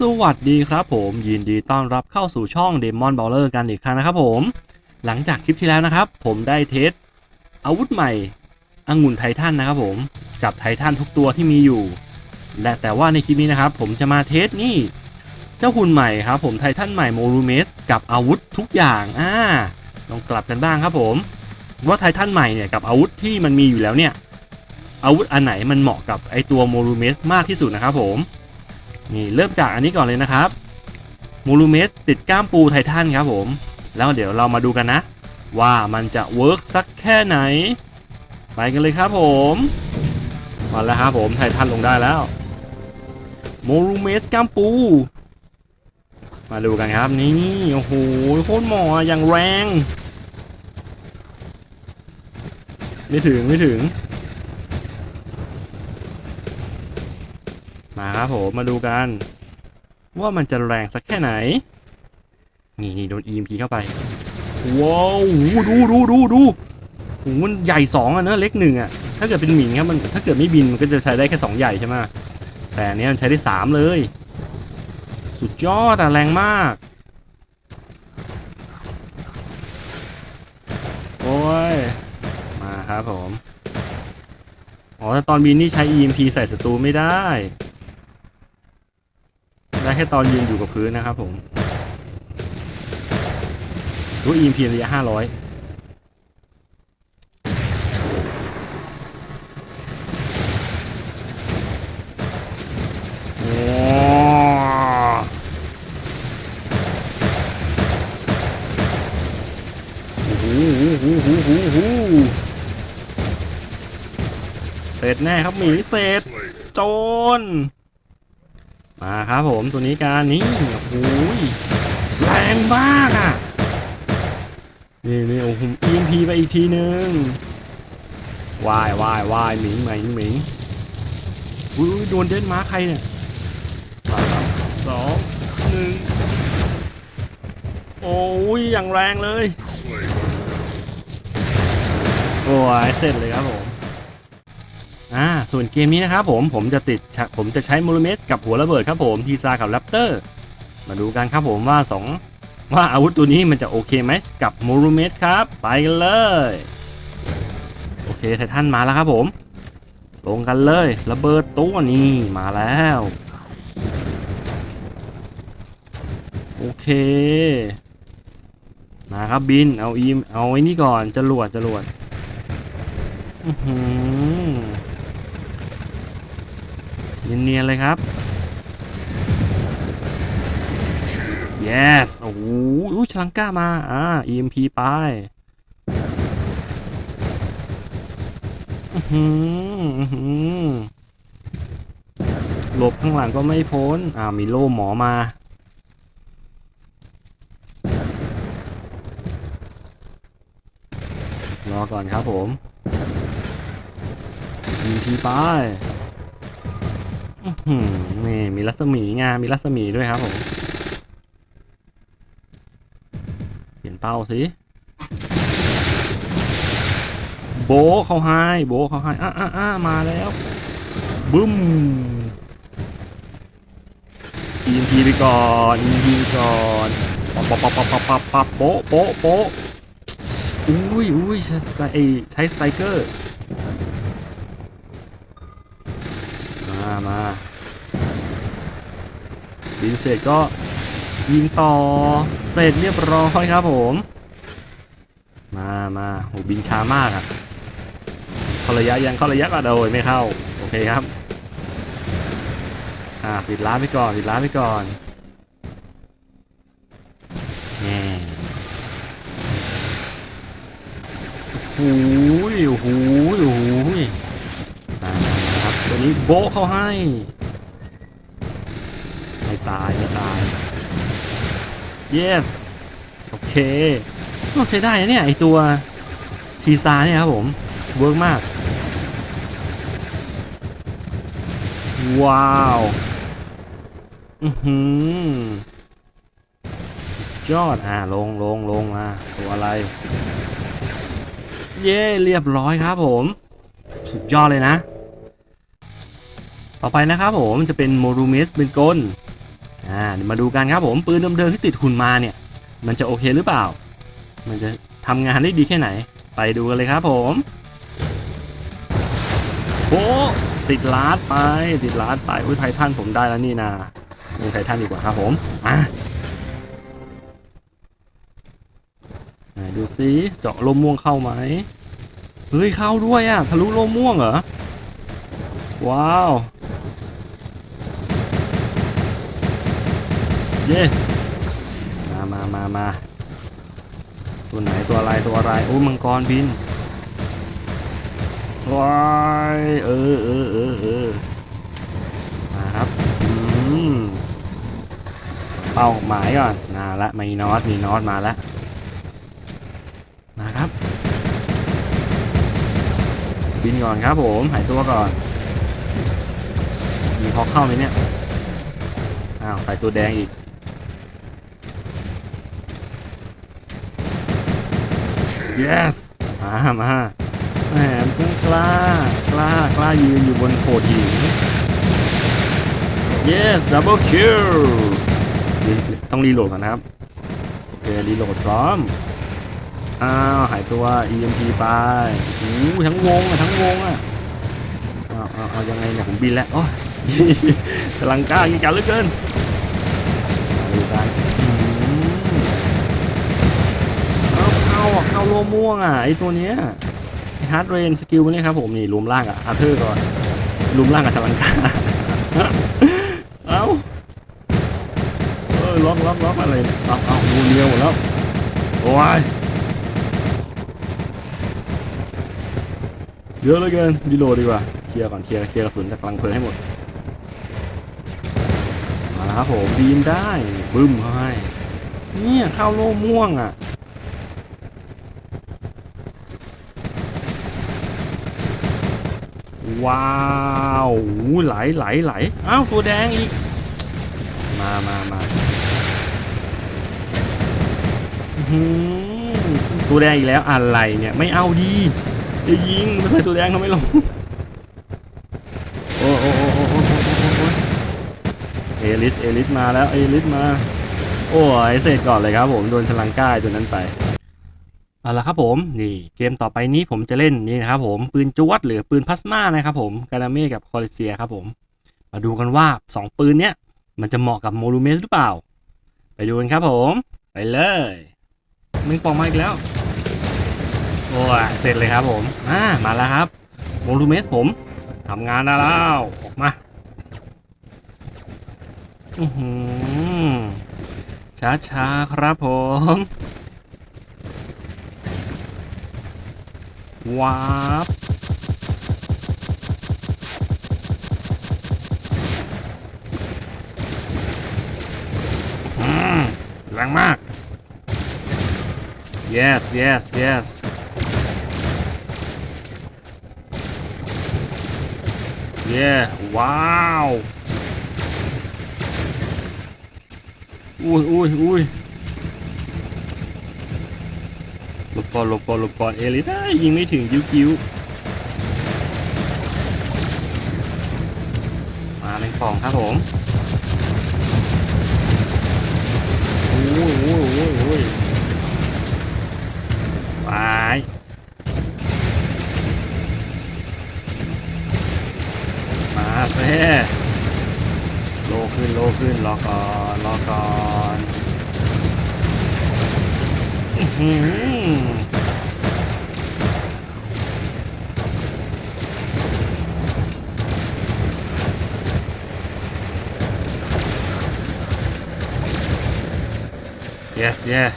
สวัสดีครับผม ยินดีต้อนรับเข้าสู่ช่อง Demon Brawler กันอีกครั้งนะครับผม หลังจากคลิปที่แล้วนะครับ ผมได้เทสอาวุธใหม่องุ่นไททันนะครับผมกับไททันทุกตัวที่มีอยู่ และแต่ว่าในคลิปนี้นะครับ ผมจะมาเทสนี่ เจ้าหุ่นใหม่ครับผมไททันใหม่โมรูเมสกับอาวุธทุกอย่างอ่าลองกลับกันบ้างครับผม ว่าไททันใหม่เนี่ยกับอาวุธที่มันมีอยู่แล้วเนี่ยอาวุธอันไหนมันเหมาะกับไอตัวโมรูเมสมากที่สุดนะครับผม นี่เริ่มจากอันนี้ก่อนเลยนะครับโมรูเมสติดก้ามปูไททันครับผม แล้วเดี๋ยวเรามาดูกันนะ ว่ามันจะเวิร์กสักแค่ไหน ไปกันเลยครับผมมาแล้วครับผมไททันลงได้แล้วโมรูเมสก้ามปู มาดูกันครับนี่โอ้โหโคตรหมออย่างแรง ไม่ถึงไม่ถึง มาครับผมมาดูกัน ว่ามันจะแรงสักแค่ไหน นี่นี่โดน EMP เข้าไป ว้าวดูดูดูดูโหมันใหญ่สองอะเนอะเล็กหนึ่งอะถ้าเกิดเป็นหมิงครับมันถ้าเกิดไม่บินมันก็จะใช้ได้แค่สองใหญ่ใช่ไหมแต่อันเนี้ยมันใช้ได้สามเลย สุดยอดอะแรงมาก โอ้ย มาครับผม อ๋อแต่ตอนบินนี่ใช้ EMP ใส่ศัตรูไม่ได้ แค่ตอนยืนอยู่กับพื้นนะครับผมรู้ EMP ระยะ500โอ้โหโหโหโหโหเสร็จแน่ครับหมีเสร็จโจร มาครับผมตัวนี้การนี่โอ้โหแรงมากอะนี่นี่โอ้โห EMP ไปอีกทีนึงวายวายวายหมิงหมิงหมิงอุ้ยโดนเดนมาร์คใครเนี่ยสามสองหนึ่งโอ้ยอย่างแรงเลย โอ้ยเสร็จเลยครับผม อ่าส่วนเกมนี้นะครับผมผมจะติดผมจะใช้มโลเมตกับหัวระเบิดครับผมทีซากับแรปเตอร์มาดูกันครับผมว่าสองว่าอาวุธตัวนี้มันจะโอเคไหมกับมโลเมตครับ ไปกันเลยโอเคไททันมาแล้วครับผม ลงกันเลยระเบิดตัวนี้มาแล้วโอเคมาครับบินเอาอีมเอาไอ้นี่ก่อนจรวดจรวดอือหือ เนียนๆเลยครับ yes โอ้โหฉลังก้ามาอ่า EMP ไปอือหืออือหือหลบข้างหลังก็ไม่พ้น อ่า มีโล่หมอมา รอก่อนครับผม EMP ไปอื้อหือ นี่มีรัศมีไงมีรัศมีด้วยครับผม เปลี่ยนเป้าสิ โบเขาให้โบเขาให้อะอะอะมาแล้วบึ้ม EMP ไปก่อน EMP ไปก่อนปับปับปับปับปับปับโป๊ะโป๊ะโป๊ะอุ้ยอุ้ยใช้ใช้ใช้สไตรเกอร์ มามา บินเสร็จก็ยิงต่อเสร็จเรียบร้อยครับผม มามาโหบินช้ามากอะเข้าระยะยังเข้าระยะก็โดยไม่เข้า โอเคครับ อ่าปิดร้านไปก่อนปิดร้านไปก่อนแง่โอ้โหโอ้โหโอ้โหอ่าครับตัวนี้โบเข้าให้ ตายไม่ตาย yes โอเคต้องใช้ได้นะเนี่ยไอตัวทีซาเนี่ยครับผม เวิร์กมาก ว้าวอือหือยอดอ่าลงลงลงมาตัวอะไร เย้เรียบร้อยครับผม สุดยอดเลยนะ ต่อไปนะครับผมจะเป็นโมรูเมสเป็นกล อ่าเดี๋ยวมาดูกันครับผมปืนเดิมๆที่ติดหุ่นมาเนี่ย มันจะโอเคหรือเปล่า มันจะทำงานได้ดีแค่ไหน ไปดูกันเลยครับผมโอ้ติดลาดไปติดลาดไปอุ้ยไททันผมได้แล้วนี่นะลงไททันดีกว่าครับผมอะดูซิเจาะลมม่วงเข้าไหมเฮ้ยเข้าด้วยอะทะลุลมม่วงเหรอว้าว เย้มามามามาตัวไหนตัวอะไรตัวอะไรโอ้มังกรบินว้ายเออเออเออเออมาครับอืมเป้าหมายก่อนมาละมีน็อตมีน็อตมาแล้วมาครับ บินก่อนครับผมหายตัวก่อน มีพอเข้าไหมเนี่ยอ้าวใส่ตัวแดงอีก yes มามาแหมพิ่งกล้ากล้ากล้ายืนอยู่บนโขดหิน yes double kill ต้องรีโหลดก่อนนะครับ โอเค รีโหลดพร้อม อ้าว หายตัว EMP ไปโอ้หทั้งวงอะ ทั้งวงอะเอาเอายังไงเนี่ย ผมบินแล้ว โอ้ยกำลังกล้ากินกันเหลือเกิน โลม่วงอะไอตัวเนี้ยฮาร์ดเรนสกิลเนี่ยครับผมนี่รวมร่างกับอาเธอร์ก่อนรวมร่างกับสลังกาเอาเออล็อกล็อกล็อกอะไรเนี่ยเอาเอาดูเรียวหมดแล้วโอ้ยเยอะเหลือเกินดีโลดีกว่าเคลียร์ก่อนเคลียร์เคลียร์กระสุนจากกลางเพลิงให้หมดมาแล้วครับผมบีมได้บึ้มเขาให้เนี่ยเข้าโล่ม่วงอะ ว้าวไหลไหลไหลอ้าวตัวแดงอีก มามามาตัวแดงอีกแล้วอะไรเนี่ยไม่เอาดีจะยิงไม่ใช่ตัวแดงเขาไม่ลงโอ้โอ้โอ้โอ้เอลิสเอลิสมาแล้วเอลิสมา โอ้ยเสร็จก่อนเลยครับผมโดนชลังก้าตัวนั้นไป เอาละครับผมนี่เกมต่อไปนี้ผมจะเล่นนี่นะครับผมปืนจวดหรือปืนพลาสมานะครับผมกานาเม่กับคอริเซียครับผมมาดูกันว่าสองปืนเนี้ยมันจะเหมาะกับโมลูเมสหรือเปล่า ไปดูกันครับผมไปเลยมึงปองมาอีกแล้วโอ้ยเสร็จเลยครับผมอ่ามาแล้วครับโมลูเมสผมทำงานได้แล้วออกมาอือหือช้าช้าๆครับผม ว้าบอืมแรงมาก yes yes yes เย้ว้าวอุ้ยอุ้ยอุ้ยหลบ ก่อนหลบก่อนหลบก่อนเอลิได้ยิงไม่ถึงกิ้วกิ้วมาเป็นกล่องครับผมโอ้ยโอ้ยโอ้ยโอ้ย yes yes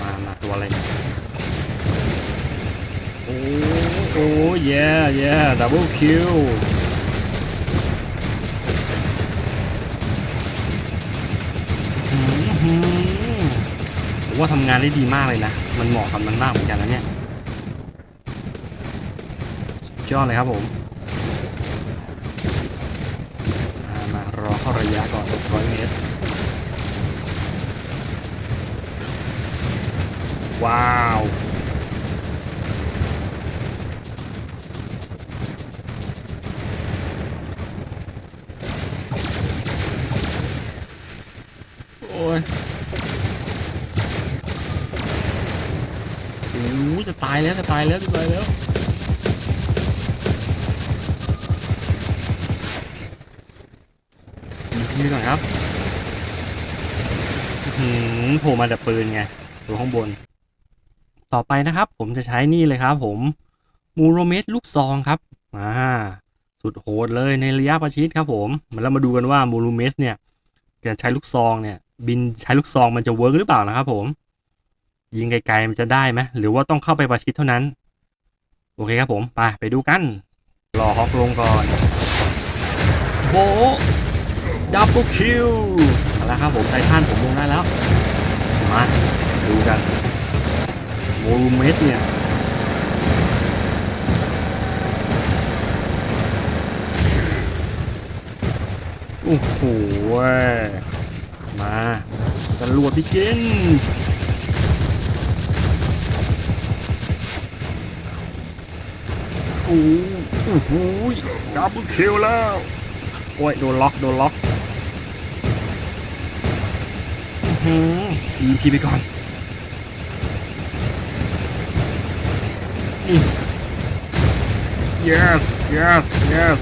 มามาตัวอะไรเนี่ยโอ้โอ้ yeah yeah double kill ผมว่าทำงานได้ดีมากเลยนะ มันเหมาะกับมันมากเหมือนกันนะเนี่ยยอดเลยครับผมมามารอเข้าระยะก่อน600เมตร ว้าวโอ้ยโอ้จะตายแล้วจะตายแล้วจะตายแล้วนี่ก่ครับหืมโผล่มาจากปืนไงตัวข้างบน ต่อไปนะครับ ผมจะใช้นี่เลยครับผมมูโรเมตลูกซองครับอ่าสุดโหดเลยในระยะประชิดครับผมมาแล้วมาดูกันว่ามูโรเมสเนี่ยจะใช้ลูกซองเนี่ยบินใช้ลูกซองมันจะเวิร์กหรือเปล่านะครับผม ยิงไกลๆมันจะได้ไหมหรือว่าต้องเข้าไปประชิดเท่านั้น โอเคครับผม ไปไปดูกันรอฮอกลงก่อนโบดับเบิลคิวเอาละครับผมไททันผมลงได้แล้ว มาดูกัน โมลูเมสเนี่ยโอ้โหมาจรวดพี่เกินโอ้โหดับเบิลคิวแล้ว โอ้ย โดนล็อก โดนล็อกอือหือ EMP ไปก่อน yes yes yes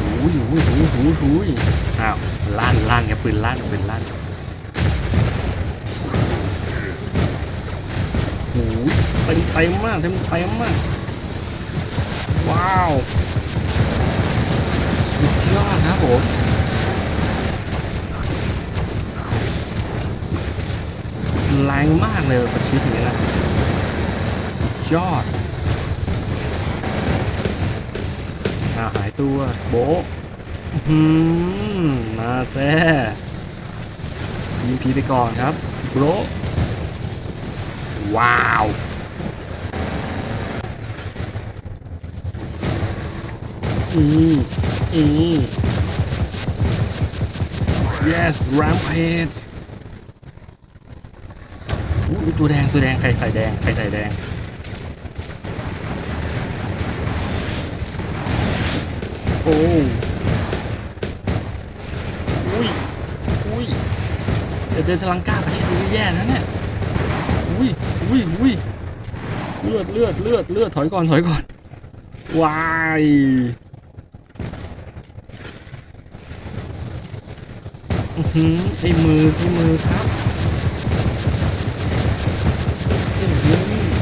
หูยหูยหูยหูยหูยอ้าวลั่นลั่นไงปืนลั่นปืนลั่นหูยเต็มเต็มมากเต็มเต็มมากว้าวสุดยอดครับผมแรงมากเลยประชิดอย่างนี้นะ ยอดอาหายตัวโบะอืมมาแซ่ยิงพีไปก่อนครับโบว้าวอีอี yes rampage อู้ตัวแดงตัวแดง ไข่ใส่แดง ไข่ใส่แดง โอ้อุ้ยอุ้ยเดี๋ยวเจอสลังก้าประชิดดูแย่นะเนี่ยอุ้ยอุ้ยอุ้ยเลือดเลือดเลือดเลือดถอยก่อนถอยก่อนวายอื้อหือไอ้มือไอ้มือครับอื้อหือ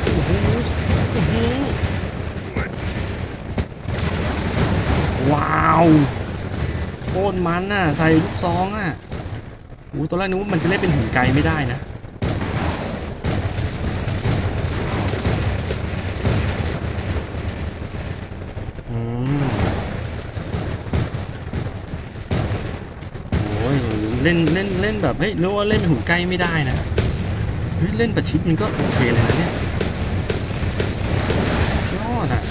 อื้อหืออื้อหือ ว้าวโคตรมันน่ะใส่ลูกซองอะโอ้ตอนแรกนึกว่ามันจะเล่นเป็นหุ่นไกลไม่ได้นะโอ้ยเล่นเล่นเล่นแบบเฮ้ยรู้ว่าเล่นเป็นหุ่นใกล้ไม่ได้นะเฮ้ยเล่นประชิดมันก็โอเคเลยนะเนี่ยยอดอะ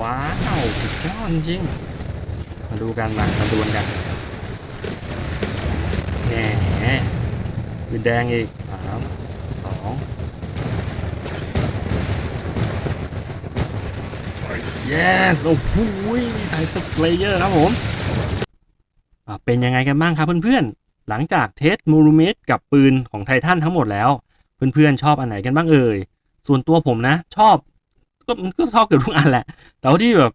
ว้าว สุดยอดจริง มาดูกันมามาดูกันแหมเป็นแดงอีกสามสอง yes โอ้โหไททันสเลเยอร์ครับผม เป็นยังไงกันบ้างครับเพื่อนๆ หลังจากเทสมูรูเมตกับปืนของไททันทั้งหมดแล้ว เพื่อนๆ ชอบอันไหนกันบ้างเอ่ย ส่วนตัวผมนะ ชอบก็ก็ชอบเกือบทุกอันแหละ แต่ว่าที่แบบ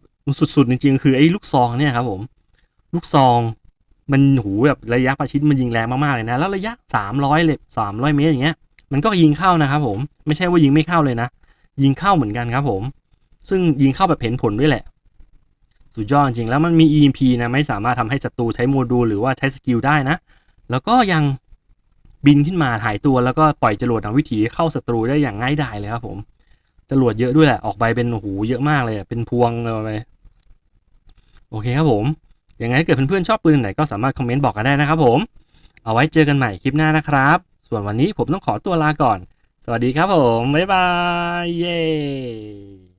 สุดๆจริงๆคือไอ้ลูกซองเนี่ยครับผมลูกซองมันหูแบบระยะประชิดมันยิงแรงมากๆเลยนะ แล้วระยะ 300เลย300 เมตรอย่างเงี้ย มันก็ยิงเข้านะครับผมไม่ใช่ว่ายิงไม่เข้าเลยนะ ยิงเข้าเหมือนกันครับผม ซึ่งยิงเข้าแบบเห็นผลด้วยแหละ สุดยอดจริงแล้วมันมี EMP นะไม่สามารถทำให้ศัตรูใช้โมดูลหรือว่าใช้สกิลได้นะ แล้วก็ยังบินขึ้นมาหายตัวแล้วก็ปล่อยจรวดทางวิถีเข้าศัตรูได้อย่างง่ายดายเลยครับผม จรวดเยอะด้วยแหละ ออกไปเป็นหูเยอะมากเลยเป็นพวงเลยโอเคครับผมยังไงเกิดเพื่อนๆชอบปืนไหนก็สามารถคอมเมนต์บอกกันได้นะครับผม เอาไว้เจอกันใหม่คลิปหน้านะครับ ส่วนวันนี้ผมต้องขอตัวลาก่อน สวัสดีครับผม บ๊ายบาย เย้